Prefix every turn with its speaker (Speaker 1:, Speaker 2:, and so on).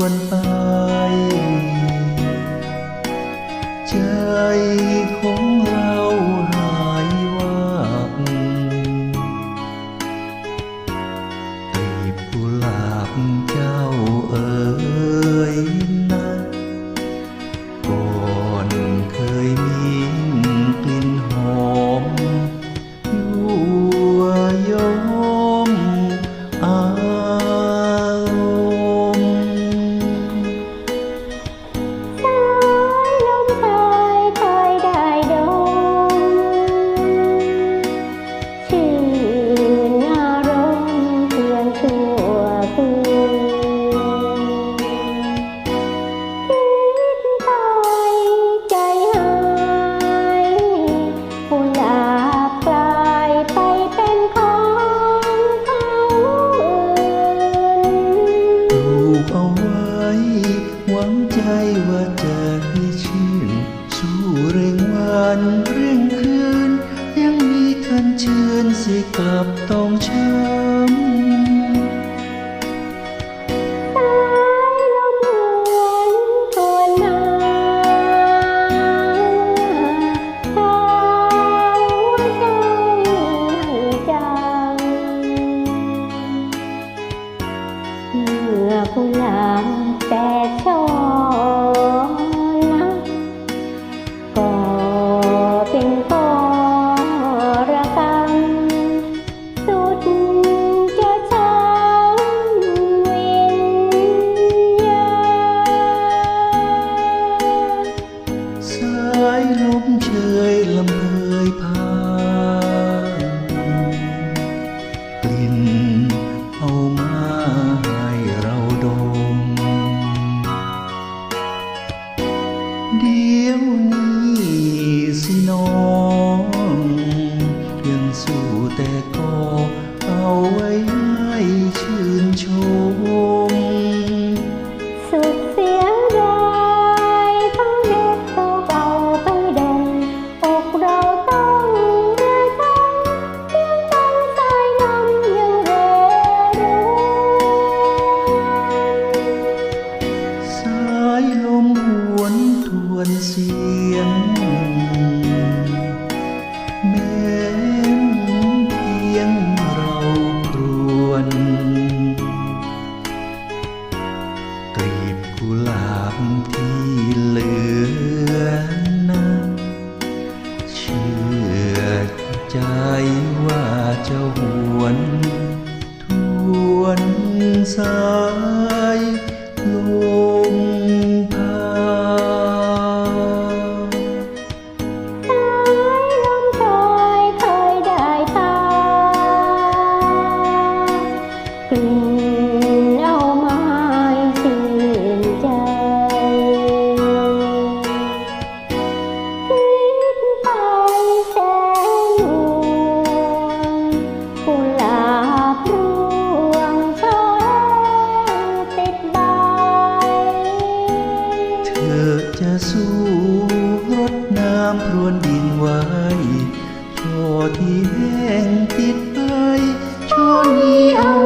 Speaker 1: วนไป ใจคง quyến di cập tông chấm Hãy subscribe cho kênh Ghiền Mì Gõ Để không bỏ กุห
Speaker 2: ลาบที่เหลือนั้
Speaker 1: นเชื่อใจว่าจะหวน ทวนสา
Speaker 2: ย กับร่วงโครติดใบ เธอจะ
Speaker 1: สู้รดน้ำพรวนดินไว้ช่
Speaker 2: ที่แห้งติดไป
Speaker 1: ช่อนี้
Speaker 2: เอา